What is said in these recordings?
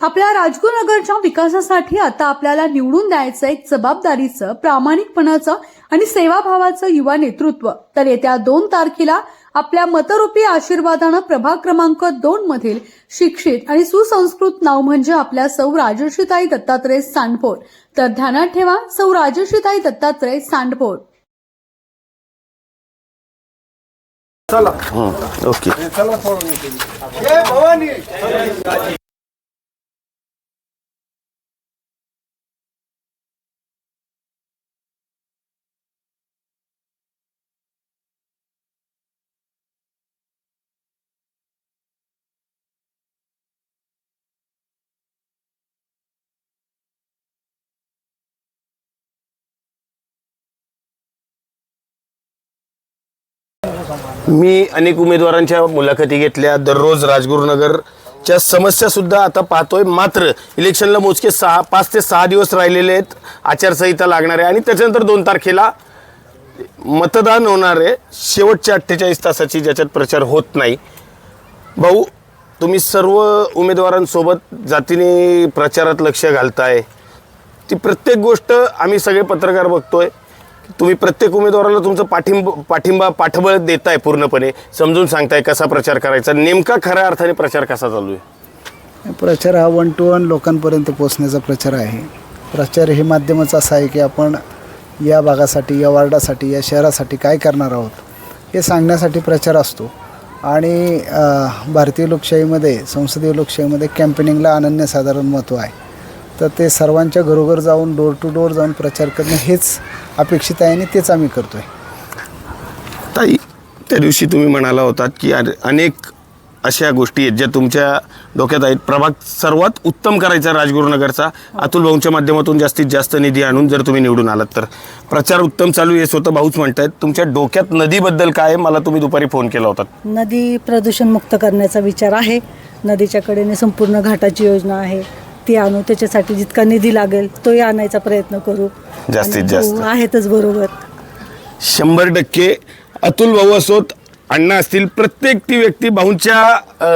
आपल्या राजगुरुनगरच्या विकासासाठी आता आपल्याला निवडून द्यायचं एक जबाबदारीचं प्रामाणिकपणाचं आणि सेवाभावाचं युवा नेतृत्व. तर येत्या दोन तारखेला आपल्या मतरूपी आशीर्वादानं प्रभाग क्रमांक दोन मधील शिक्षित आणि सुसंस्कृत नाव म्हणजे आपल्या सौ राजर्षीताई दत्तात्रय सांडपोर तर ध्यानात ठेवा सौ राजर्षीताई दत्तात्रय सांडपोर चला. ओके. मी अनेक उमेदवारांच्या मुलाखती घेतल्या. दररोज राजगुरुनगरच्या समस्या सुद्धा आता पाहतोय. मात्र इलेक्शनला मोजके सहा पाच ते सहा दिवस राहिलेले आहेत. आचारसंहिता लागणार आहे. आणि त्याच्यानंतर दोन तारखेला मतदान होणार आहे. शेवटच्या अठ्ठेचाळीस तासाची ज्याच्यात प्रचार होत नाही. भाऊ तुम्ही सर्व उमेदवारांसोबत जातीने प्रचारात लक्ष घालताय. ती प्रत्येक गोष्ट आम्ही सगळे पत्रकार बघतोय. तुम्ही प्रत्येक उमेदवाराला तुमचं पाठिंब पाठिंबा पाठबळ देताय पूर्णपणे. समजून सांगताय कसा प्रचार करायचा. नेमका खऱ्या अर्थाने प्रचार कसा चालू आहे? प्रचार हा वन टू वन लोकांपर्यंत पोहोचण्याचा प्रचार आहे. प्रचार हे माध्यमच असं आहे की आपण या भागासाठी या वार्डासाठी या शहरासाठी काय करणार आहोत हे सांगण्यासाठी प्रचार असतो. आणि भारतीय लोकशाहीमध्ये संसदीय लोकशाहीमध्ये कॅम्पेनिंगला अनन्यसाधारण महत्त्व आहे. तर ते सर्वांच्या घरोघर जाऊन डोर टू डोर जाऊन प्रचार करणं हेच अपेक्षित आहे आणि तेच आम्ही करतो आहे ताई त्या दिवशी तुम्ही म्हणाला होतात की अनेक अशा गोष्टी आहेत ज्या तुमच्या डोक्यात आहेत. प्रभाग सर्वात उत्तम करायचा राजगुरुनगरचा अतुल भाऊंच्या माध्यमातून जास्तीत जास्त निधी आणून जर तुम्ही निवडून आलात तर. प्रचार उत्तम चालू आहे स्वतः भाऊच म्हणतायत. तुमच्या डोक्यात नदीबद्दल काय आहे? मला तुम्ही दुपारी फोन केला होता. नदी प्रदूषण मुक्त करण्याचा विचार आहे. नदीच्या कडेने संपूर्ण घाटाची योजना आहे. ती आणू त्याच्यासाठी जितका निधी लागेल तोही आणायचा प्रयत्न करू. जास्तीत आणि जास्त. आहेतच बरोबर. शंभर टक्के अतुल भाऊ असोत अण्णा असतील प्रत्येक ती व्यक्ती भाऊंच्या अ,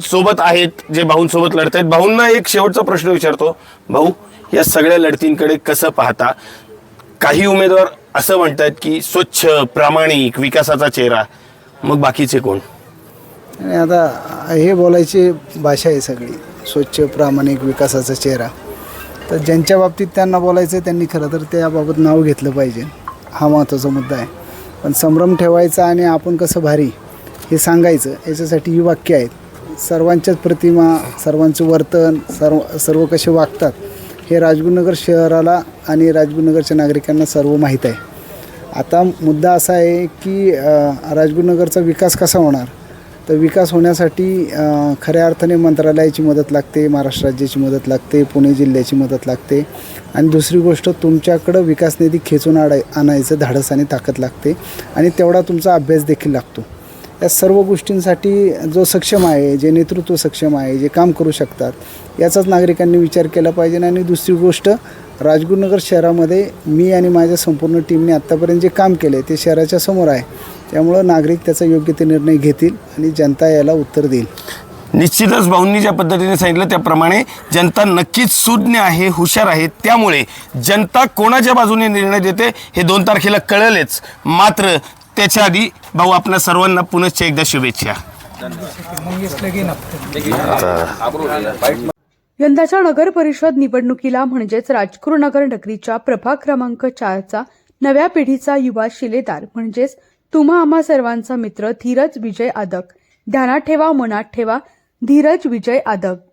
सोबत आहेत जे भाऊंसोबत लढत आहेत. भाऊंना एक शेवटचा प्रश्न विचारतो. भाऊ या सगळ्या लढतींकडे कसं पाहता? काही उमेदवार असं म्हणतात की स्वच्छ प्रामाणिक विकासाचा चेहरा. मग बाकीचे कोण? आणि आता हे बोलायची भाषा आहे सगळी. स्वच्छ प्रामाणिक विकासाचा चेहरा. तर ज्यांच्या बाबतीत त्यांना बोलायचं आहे त्यांनी खरं तर त्याबाबत नाव घेतलं पाहिजे. हा महत्त्वाचा मुद्दा आहे. पण संभ्रम ठेवायचा आणि आपण कसं भारी हे सांगायचं याच्यासाठी ही वाक्य आहेत. सर्वांच्याच प्रतिमा सर्वांचं वर्तन सर्व सर्व कसे वागतात हे राजगुरुनगर शहराला आणि राजगुरुनगरच्या नागरिकांना सर्व माहीत आहे. आता मुद्दा असा आहे की राजगुरुनगरचा विकास कसा होणार? तर विकास होण्यासाठी खऱ्या अर्थाने मंत्रालयाची मदत लागते महाराष्ट्र राज्याची मदत लागते पुणे जिल्ह्याची मदत लागते. आणि दुसरी गोष्ट तुमच्याकडं विकास निधी खेचून आणाय आणायचं धाडस आणि ताकद लागते आणि तेवढा तुमचा अभ्यास देखील लागतो. या सर्व गोष्टींसाठी जो सक्षम आहे जे नेतृत्व सक्षम आहे जे काम करू शकतात याचाच नागरिकांनी विचार केला पाहिजे. आणि दुसरी गोष्ट राजगुरुनगर शहरामध्ये मी आणि माझ्या संपूर्ण टीमने आत्तापर्यंत जे काम केले ते शहराच्या समोर आहे. त्यामुळं नागरिक त्याचा योग्य ते निर्णय घेतील आणि जनता याला उत्तर देईल. निश्चितच भाऊंनी ज्या पद्धतीने सांगितलं त्याप्रमाणे जनता नक्कीच सुज्ञ आहे हुशार आहे. त्यामुळे जनता कोणाच्या बाजूने निर्णय देते हे दोन तारखेला कळलेच. मात्र त्याच्या आधी भाऊ आपल्या सर्वांना पुनश्च एकदा शुभेच्छा. यंदाच्या नगर परिषद निवडणुकीला म्हणजेच राजगुरुनगर नगरीच्या प्रभाग क्रमांक चारचा नव्या पिढीचा युवा शिलेदार म्हणजेच तुम्हा आम्हा सर्वांचा मित्र धीरज विजय आदक. ध्यानात ठेवा मनात ठेवा. धीरज विजय आदक.